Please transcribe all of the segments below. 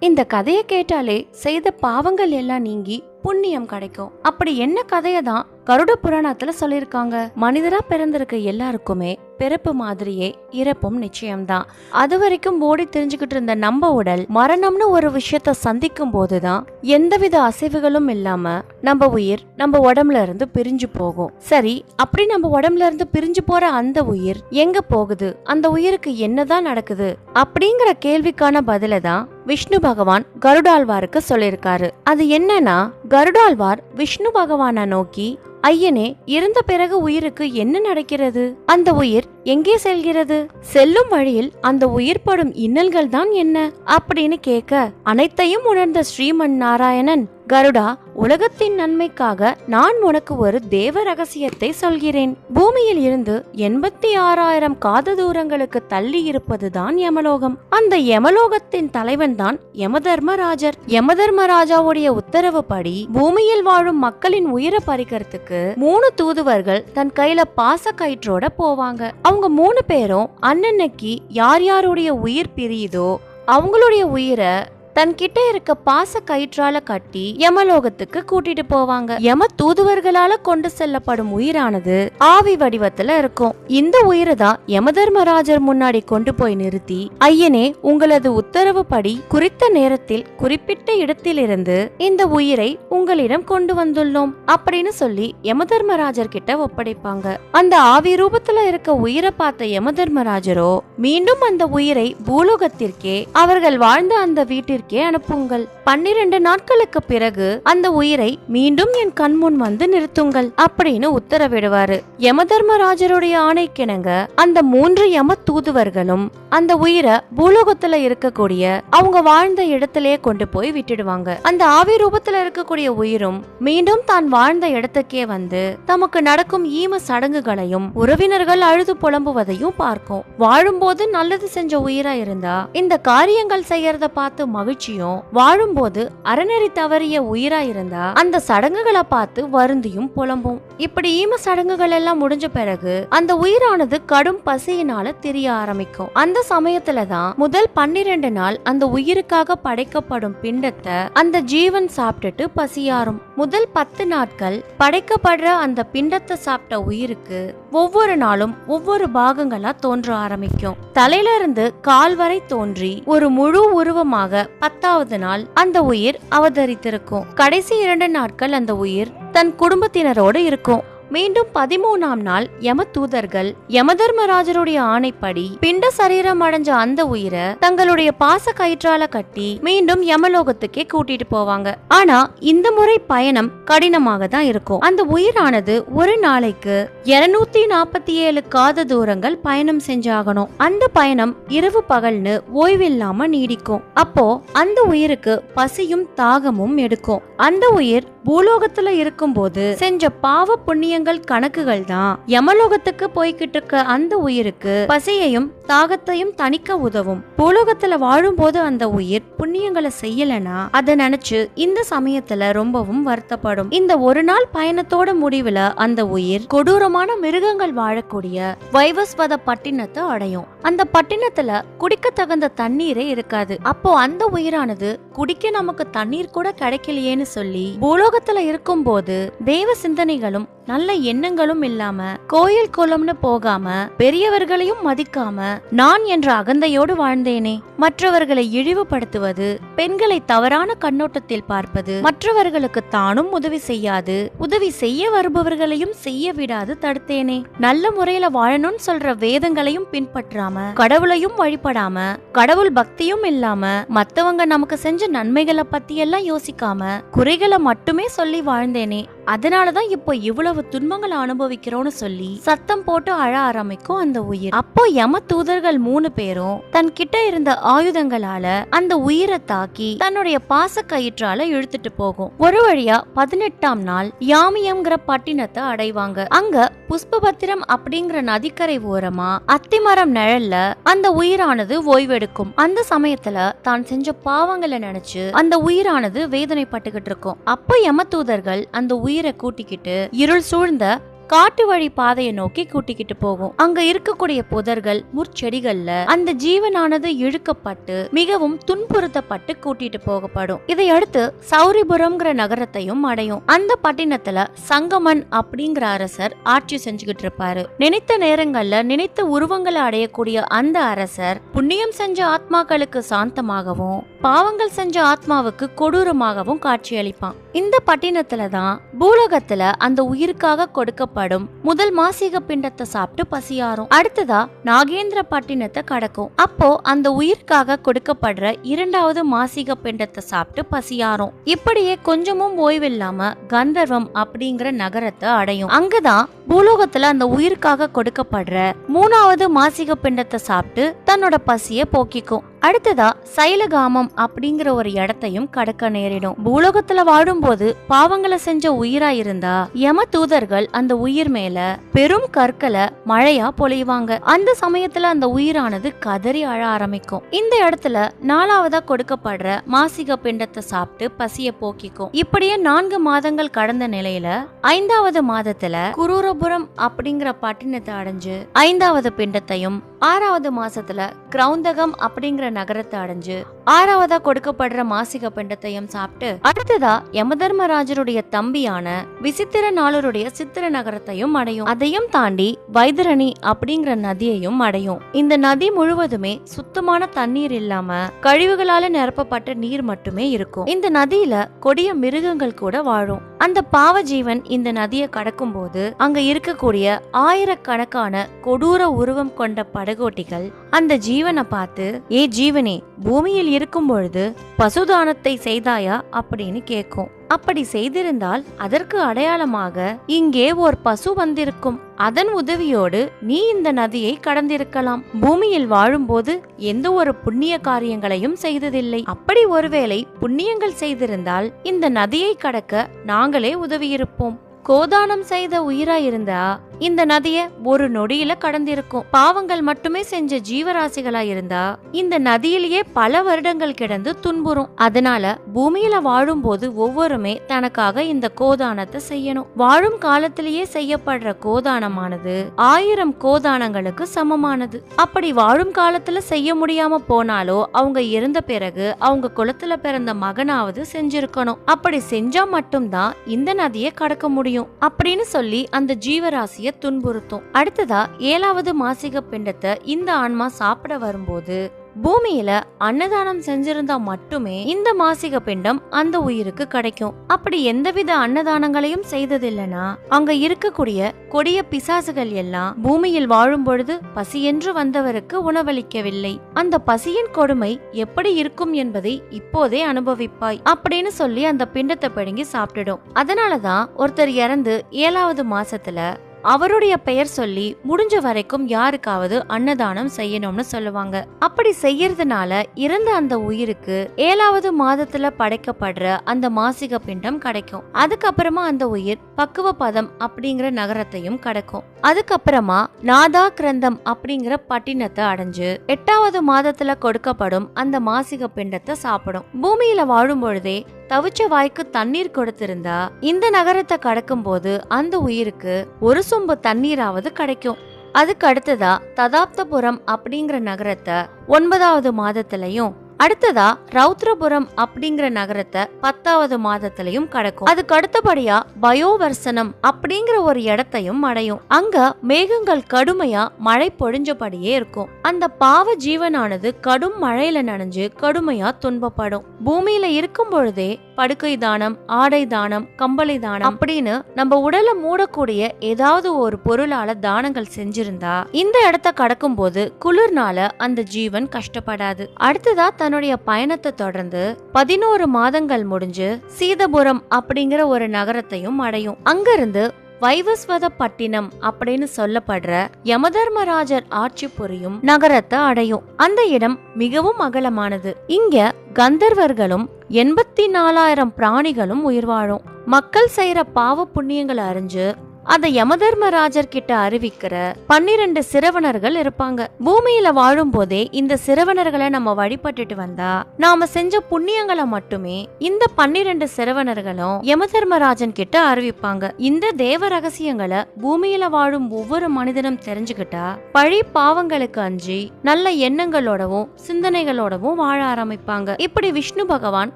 இந்த கதையை கேட்டாலே செய்த பாவங்கள் எல்லாம் நீங்கி புண்ணியம் கிடைக்கும். அப்படி என்ன கதையை தான் கருட புராணத்துல சொல்லியிருக்காங்க. மனிதரா பிறந்திருக்க எல்லாருக்குமே பிறப்பு மாதிரியே இறப்பும் நிச்சயம்தான். அது வரைக்கும் ஓடி தெரிஞ்சுக்கிட்டு இருந்த நம்ம உடல் மரணம்னு ஒரு விஷயத்த சந்திக்கும் போதுதான் எந்தவித அசைவுகளும் இல்லாம நம்ம உயிர் நம்ம உடம்புல இருந்து பிரிஞ்சு போகும். சரி அப்படி நம்ம உடம்புல இருந்து பிரிஞ்சு போற அந்த உயிர் எங்க போகுது? அந்த உயிருக்கு என்னதான் நடக்குது? அப்படிங்கிற கேள்விக்கான பதில தான் விஷ்ணு பகவான் கருடாழ்வாருக்கு சொல்லியிருக்காரு. அது என்னன்னா கருடாழ்வார் விஷ்ணு பகவானை நோக்கி ஐயனே இறந்த பிறகு உயிருக்கு என்ன நடக்கிறது? அந்த உயிர் எங்கே செல்கிறது? செல்லும் வழியில் அந்த உயிர் படும் இன்னல்கள் தான் என்ன? அப்படின்னு கேட்க அனைத்தையும் உணர்ந்த ஸ்ரீமன் நாராயணன் கருடா உலகத்தின் நன்மைக்காக நான் உனக்கு ஒரு தேவ ரகசியத்தை சொல்கிறேன். பூமியில் இருந்து எண்பத்தி ஆறாயிரம் காத தூரங்களுக்கு தள்ளி இருப்பதுதான் யமலோகம். அந்த யமலோகத்தின் தலைவன் தான் யமதர்மராஜர். யமதர்மராஜாவுடைய உத்தரவுப்படி பூமியில் வாழும் மக்களின் உயிரை பறிக்கிறதுக்கு மூணு தூதுவர்கள் தன் கையில பாச கயிற்றோட போவாங்க. அவங்க மூணு பேரும் அன்னன்னைக்கு யார் யாருடைய உயிர் பிரியுதோ அவங்களுடைய உயிரை தன்கிட்ட இருக்க பாச கயிற்றால கட்டி யமலோகத்துக்கு கூட்டிட்டு போவாங்க. யம தூதுவர்களால கொண்டு செல்லப்படும் உயிரானது ஆவி வடிவத்துல இருக்கும். இந்த உயிரை தான் யமதர்மராஜர் முன்னாடி கொண்டு போய் நிறுத்தி ஐயனே உங்களது உத்தரவுப்படி குறித்த நேரத்தில் குறிப்பிட்ட இடத்திலிருந்து இந்த உயிரை உங்களிடம் கொண்டு வந்துள்ளோம் அப்படின்னு சொல்லி யமதர்மராஜர் கிட்ட ஒப்படைப்பாங்க. அந்த ஆவி ரூபத்துல இருக்க உயிரை பார்த்த யமதர்மராஜரோ மீண்டும் அந்த உயிரை பூலோகத்திற்கே அவர்கள் வாழ்ந்த அந்த வீட்டிற்கு அனுப்புங்கள். பன்னிரண்டு நாட்களுக்கு பிறகு அந்த உயிரை மீண்டும் என் கண்முன் வந்து நிறுத்துங்கள் அப்படின்னு உத்தரவிடுவாரு. யமதர்மராஜருடைய ஆணைக்கிணங்க அந்த மூன்று யம தூதுவர்களும் அந்த உயிரை பூலோகத்துல இருக்கக்கூடிய அவங்க வாழ்ந்த இடத்திலேயே கொண்டு போய் விட்டுடுவாங்க. அந்த ஆவி ரூபத்துல இருக்கக்கூடிய உயிரும் மீண்டும் தான் வாழ்ந்த இடத்துக்கே வந்து தமக்கு நடக்கும் ஈம சடங்குகளையும் உறவினர்கள் அழுது புலம்புவதையும் பார்க்கும். வாழும்போது நல்லது செஞ்ச உயிரா இருந்தா இந்த காரியங்கள் செய்யறத பார்த்து மகிழ்ச்சியும் வாழும்போது அறநெறி தவறிய உயிரா இருந்தா அந்த சடங்குகளை பார்த்து வருந்தியும் புலம்பும். இப்படி ஈம சடங்குகள் எல்லாம் முடிஞ்ச பிறகு அந்த உயிரானது கடும் பசியினால தெரிய ஆரம்பிக்கும். அந்த சமயத்துல தான் முதல் பன்னிரண்டு நாள் அந்த உயிருக்காக படைக்கப்படும் பிண்டத்தை அந்த ஜீவன் சாப்பிட்டுட்டு பசியாரும் முதல் பத்து நாட்கள் படைக்கப்படுற அந்த பிண்டத்தை சாப்பிட்ட உயிருக்கு ஒவ்வொரு நாளும் ஒவ்வொரு பாகங்களா தோன்ற ஆரம்பிக்கும். தலையில இருந்து கால் வரை தோன்றி ஒரு முழு உருவமாக பத்தாவது நாள் அந்த உயிர் அவதரித்திருக்கும். கடைசி இரண்டு நாட்கள் அந்த உயிர் தன் குடும்பத்தினரோடு இருக்கும். மீண்டும் பதிமூணாம் நாள் யம தூதர்கள் யமதர்மராஜருடைய ஆணைப்படி பிண்ட சரீரம் அடைஞ்ச அந்த உயிரை தங்களுடைய பாச கயிற்றால கட்டி மீண்டும் யமலோகத்துக்கே கூட்டிட்டு போவாங்க. ஆனா இந்த முறை பயணம் கடினமாக தான் இருக்கும். அந்த உயிரானது ஒரு நாளைக்கு இருநூத்தி நாற்பத்தி ஏழு காத தூரங்கள் பயணம் செஞ்சாகணும். அந்த பயணம் இரவு பகல்னு ஓய்வில்லாம நீடிக்கும். அப்போ அந்த உயிருக்கு பசியும் தாகமும் எடுக்கும். அந்த உயிர் பூலோகத்துல இருக்கும்போது செஞ்ச பாவ புண்ணிய புண்ணியங்கள் கணக்குகள் தான். யமலோகத்துக்கு போய்கிட்டு இருக்க அந்த உயிருக்கு பசியையும் தாகத்தையும் தணிக்க உதவும். பூலோகத்துல வாழும்போது அந்த உயிர் புண்ணியங்களை செய்யலனா அதை நினைச்சு இந்த சமயத்துல ரொம்பவும் வருத்தப்படும். இந்த ஒரு நாள் பயணத்தோட முடிவுல அந்த உயிர் கொடூரமான மிருகங்கள் வாழக்கூடிய வைவஸ்வத பட்டினத்தை அடையும். அந்த பட்டினத்துல குடிக்க தகுந்த தண்ணீரே இருக்காது. அப்போ அந்த உயிரானது குடிக்க நமக்கு தண்ணீர் கூட கிடைக்கலையேன்னு சொல்லி பூலோகத்துல இருக்கும்போது தெய்வ சிந்தனைகளும் நல்ல எண்ணங்களும் இல்லாம கோயில் குளம்னு போகாம பெரியவர்களையும் மதிக்காம நான் என்ற அகந்தையோடு வாழ்ந்தேனே. மற்றவர்களை இழிவுபடுத்துவது பெண்களை தவறான கண்ணோட்டத்தில் பார்ப்பது மற்றவர்களுக்கு தானும் உதவி செய்யாது உதவி செய்ய வருபவர்களையும் செய்ய விடாது தடுத்தேனே. நல்ல முறையில வாழணும்னு சொல்ற வேதங்களையும் பின்பற்றாம கடவுளையும் வழிபடாம கடவுள் பக்தியும் இல்லாம மத்தவங்க நமக்கு செஞ்ச நன்மைகளை பத்தி எல்லாம் யோசிக்காம குறைகளை மட்டுமே சொல்லி வாழ்ந்தேனே. அதனாலதான் இப்போ இவ்வளவு துன்பங்களை அனுபவிக்கிறோம்னு சொல்லி சத்தம் போட்டு அழ ஆரம்பிக்கும் அந்த உயிர். அப்போ யம தூதர்கள் மூணு பேரும் தன் கிட்ட இருந்த ஆயுதங்களால அந்த உயிரை தாக்கி தன்னுடைய பாச கயிற்றால இழுத்துட்டு போகும். ஒரு வழியா பதினெட்டாம் நாள் யாமியம்ங்கிற பட்டினத்தை அடைவாங்க. அங்க புஷ்பபத்திரம் அப்படிங்கிற நதிக்கரை ஓரமா அத்திமரம் நிழல்ல அந்த உயிரானது ஓய்வெடுக்கும். அந்த சமயத்துல தான் செஞ்ச பாவங்களை நினைச்சு அந்த உயிரானது வேதனைப்பட்டுகிட்டு இருக்கும். அப்போ யம தூதர்கள் அந்த உயிர் கூட்டிக்கிட்டு இருள் சூழ்ந்த காட்டு வழி பாதையை நோக்கி கூட்டிக்கிட்டு போகும் அங்க இருக்கக்கூடிய புதர்கள் முற்செடிகள்ல அந்த ஜீவனானது இழுக்கப்பட்டு மிகவும் துன்புறுத்தப்பட்டு கூட்டிட்டு போகப்படும். இதையடுத்து சௌரிபுரம்ங்கிற நகரத்தையும் அடையும். அந்த பட்டினத்துல சங்கமன் அப்படிங்கிற அரசர் ஆட்சி செஞ்சுக்கிட்டு இருப்பாரு. நினைத்த நேரங்கள்ல நினைத்த உருவங்களை அடையக்கூடிய அந்த அரசர் புண்ணியம் செஞ்ச ஆத்மாக்களுக்கு சாந்தமாகவும் பாவங்கள் செஞ்ச ஆத்மாவுக்கு கொடூரமாகவும் காட்சியளிப்பான். இந்த பட்டினத்துல தான் பூலோகத்துல அந்த உயிருக்காக கொடுக்கப்படும் முதல் மாசிக பிண்டத்தை சாப்பிட்டு பசியாரும் அடுத்ததா நாகேந்திர பட்டினத்தை கடக்கும். அப்போ அந்த உயிருக்காக கொடுக்கப்படுற இரண்டாவது மாசிக பிண்டத்தை சாப்பிட்டு பசியாரும் இப்படியே கொஞ்சமும் ஓய்வில்லாம கந்தர்வம் அப்படிங்கிற நகரத்தை அடையும். அங்கதான் பூலோகத்துல அந்த உயிருக்காக கொடுக்கப்படுற மூணாவது மாசிக பிண்டத்தை சாப்பிட்டு தன்னோட பசிய போக்கிக்கும். அடுத்ததா சைலகாமம் அப்படிங்கிற ஒரு இடத்தையும் கடக்க நேரிடும். பூலோகத்துல வாழும்போது பாவங்களை செஞ்ச உயிரா இருந்தா யம தூதர்கள் அந்த உயிர் மேல பெரும் கற்களை மழையா பொழிவாங்க. அந்த சமயத்துல அந்த உயிரானது கதறி அழ ஆரம்பிக்கும். இந்த இடத்துல நாலாவதா கொடுக்கப்படுற மாசிக பிண்டத்தை சாப்பிட்டு பசிய போக்கிக்கும். இப்படியே நான்கு மாதங்கள் கடந்த நிலையில ஐந்தாவது மாதத்துல குரூரபுரம் அப்படிங்கிற பட்டினத்தை அடைஞ்சு ஐந்தாவது பிண்டத்தையும் ஆறாவது மாசத்துல கிரௌந்தகம் அப்படிங்கிற நகரத்தை அடைஞ்சு ஆறாவதா கொடுக்கப்படுற மாசிக பிண்டத்தையும் சாப்பிட்டு அடுத்ததா யமதர்மராஜருடைய தம்பியான விசித்திர நாளருடைய சித்திர நகரத்தையும் அடையும். அதையும் தாண்டி வைதரணி அப்படிங்கிற நதியையும் அடையும். இந்த நதி முழுவதுமே சுத்தமான தண்ணீர் இல்லாம கழிவுகளால நிரப்பப்பட்ட நீர் மட்டுமே இருக்கும். இந்த நதியில கொடிய மிருகங்கள் கூட வாழும். அந்த பாவஜீவன் இந்த நதியை கடக்கும் போது அங்க இருக்கக்கூடிய ஆயிரக்கணக்கான கொடூர உருவம் கொண்ட படகோட்டிகள் அந்த ஜீவனை பார்த்து ஏ ஜீவனே பூமியில் இருக்கும் பொழுது பசுதானத்தை செய்தாயா? அப்படின்னு கேட்கும். அப்படி செய்திருந்தால் அதற்கு அடையாளமாக இங்கே ஒரு பசு வந்திருக்கும். அதன் உதவியோடு நீ இந்த நதியை கடந்திருக்கலாம். பூமியில் வாழும்போது எந்த ஒரு புண்ணிய காரியங்களையும் செய்ததில்லை. அப்படி ஒருவேளை புண்ணியங்கள் செய்திருந்தால் இந்த நதியை கடக்க நாங்களே உதவியிருப்போம். கோதானம் செய்த உயிரா இருந்தா இந்த நதிய ஒரு நொடியில கடந்திருக்கும். பாவங்கள் மட்டுமே செஞ்ச ஜீவராசிகளா இருந்தா இந்த நதியிலேயே பல வருடங்கள் கிடந்து துன்புறும். அதனால பூமியில வாழும்போது ஒவ்வொருமே தனக்காக இந்த கோதானத்தை செய்யணும். வாழும் காலத்திலேயே செய்யப்படுற கோதானமானது ஆயிரம் கோதானங்களுக்கு சமமானது. அப்படி வாழும் காலத்துல செய்ய முடியாம போனாலோ அவங்க இறந்த பிறகு அவங்க குளத்துல பிறந்த மகனாவது செஞ்சிருக்கணும். அப்படி செஞ்சா மட்டும்தான் இந்த நதியை கடக்க முடியும். அப்படின்னு சொல்லி அந்த ஜீவராசிய துன்புறுத்தும். அடுத்ததா ஏழாவது மாசிக பிண்டத்தை இந்த ஆன்மா சாப்பிட வரும்போது பூமியில அன்னதானம் செஞ்சிருந்தா மட்டுமே இந்த மாசிக பிண்டம் அந்த உயிருக்கு கிடைக்கும். அப்படி எந்தவித அன்னதானங்களையும் செய்ததில்லைனா அங்க இருக்கக்கூடிய கொடிய பிசாசுகள் எல்லாம் பூமியில் வாழும் பொழுது பசியென்று வந்தவருக்கு உணவளிக்கவில்லை. அந்த பசியின் கொடுமை எப்படி இருக்கும் என்பதை இப்போதே அனுபவிப்பாய் அப்படின்னு சொல்லி அந்த பிண்டத்தை பிடுங்கி சாப்பிட்டுடும். அதனாலதான் ஒருத்தர் இறந்து ஏழாவது மாசத்துல அவருடைய பெயர் சொல்லி முடிஞ்ச வரைக்கும் யாருக்காவது அன்னதானம் செய்யணும்னு சொல்லுவாங்க. அப்படி செய்யறதுனால இறந்த அந்த உயிருக்கு ஏழாவது மாதத்துல படைக்கப்படுற அந்த மாசிக பிண்டம் கிடைக்கும். அதுக்கப்புறமா அந்த உயிர் பக்குவ பதம் அப்படிங்கிற நகரத்தையும் கடக்கும். அதுக்கப்புறமா நாதா கிரந்தம் அப்படிங்கிற பட்டினத்தை அடைஞ்சு எட்டாவது மாதத்துல கொடுக்கப்படும் அந்த மாசிக பிண்டத்தை சாப்பிடும். பூமியில வாழும் பொழுதே தவிச்ச வாய்க்கு தண்ணீர் கொடுத்திருந்தா இந்த நகரத்தை கடக்கும் போது அந்த உயிருக்கு ஒரு சொம்பு தண்ணீராவது கிடைக்கும். அதுக்கு அடுத்ததா ததாப்தபுரம் அப்படிங்கிற நகரத்தை ஒன்பதாவது மாதத்திலையும் அடுத்ததா ரௌத்ரபுரம் அப்படிங்கிற நகரத்தை பத்தாவது மாதத்திலையும் கடக்கும். அதுக்கு அடுத்தபடியா பயோவர்சனம் அப்படிங்கிற ஒரு இடத்தையும் அடையும். அங்க மேகங்கள் கடுமையா மழை பொழிஞ்சபடியே இருக்கும். அந்த பாவ ஜீவனானது கடும் மழையில நனைஞ்சு கடுமையா துன்பப்படும். பூமியில இருக்கும் பொழுதே படுக்கை தானம் ஆடை தானம் கம்பளி தானம் அப்படின்னு நம்ம உடலை மூடக்கூடிய ஏதாவது ஒரு பொருளால தானங்கள் செஞ்சிருந்தா இந்த இடத்த கடக்கும் போது குளிர்னால அந்த ஜீவன் கஷ்டப்படாது. அடுத்ததா தன்னுடைய பயணத்தை தொடர்ந்து பதினோரு மாதங்கள் முடிஞ்சு சீதபுரம் அப்படிங்கிற ஒரு நகரத்தையும் அடையும். அங்கிருந்து வைவஸ்வத பட்டினம் அப்படின்னு சொல்லப்படுற யமதர்மராஜர் ஆட்சி புரியும் நகரத்தை அடையும். அந்த இடம் மிகவும் அகலமானது. இங்க கந்தர்வர்களும் எண்பத்தி நாலாயிரம் பிராணிகளும் உயிர் வாழும். மக்கள் செய்யற பாவ புண்ணியங்களை அறிஞ்சு அதை யமதர்மராஜர் கிட்ட அறிவிக்கிற பன்னிரண்டு சிரவணர்கள் இருப்பாங்க. பூமியில வாழும் போதே இந்த சிரவணர்களை நம்ம வழிபட்டுட்டு வந்தா நாம செஞ்ச புண்ணியங்களை மட்டுமே இந்த பன்னிரண்டு சிரவணர்களும் யமதர்மராஜன் கிட்ட அறிவிப்பாங்க. இந்த தேவ ரகசியங்களை பூமியில வாழும் ஒவ்வொரு மனிதனும் தெரிஞ்சுக்கிட்டா பழி பாவங்களுக்கு அஞ்சி நல்ல எண்ணங்களோடவும் சிந்தனைகளோடவும் வாழ ஆரம்பிப்பாங்க. இப்படி விஷ்ணு பகவான்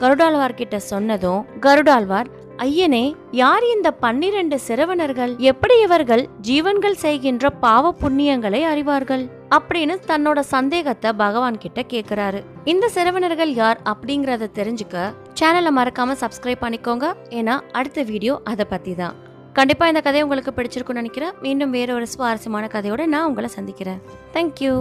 கருடாழ்வார் கிட்ட சொன்னதும் கருடாழ்வார் ஐயனே யார் இந்த பன்னிரண்டு சிறுவனர்கள் எப்படி இவர்கள் ஜீவன்கள் செய்கின்ற பாவ புண்ணியங்களை அறிவார்கள்? அப்படின்னு தன்னோட சந்தேகத்தை பகவான் கிட்ட கேக்குறாரு. இந்த சிறுவனர்கள் யார் அப்படிங்கறத தெரிஞ்சுக்க சேனலை மறக்காம சப்ஸ்கிரைப் பண்ணிக்கோங்க. ஏன்னா அடுத்த வீடியோ அதை பத்தி தான் கண்டிப்பா இந்த கதை உங்களுக்கு பிடிச்சிருக்கும்னு நினைக்கிறேன். மீண்டும் வேற ஒரு சுவாரஸ்யமான கதையோட நான் உங்களை சந்திக்கிறேன். தேங்க்யூ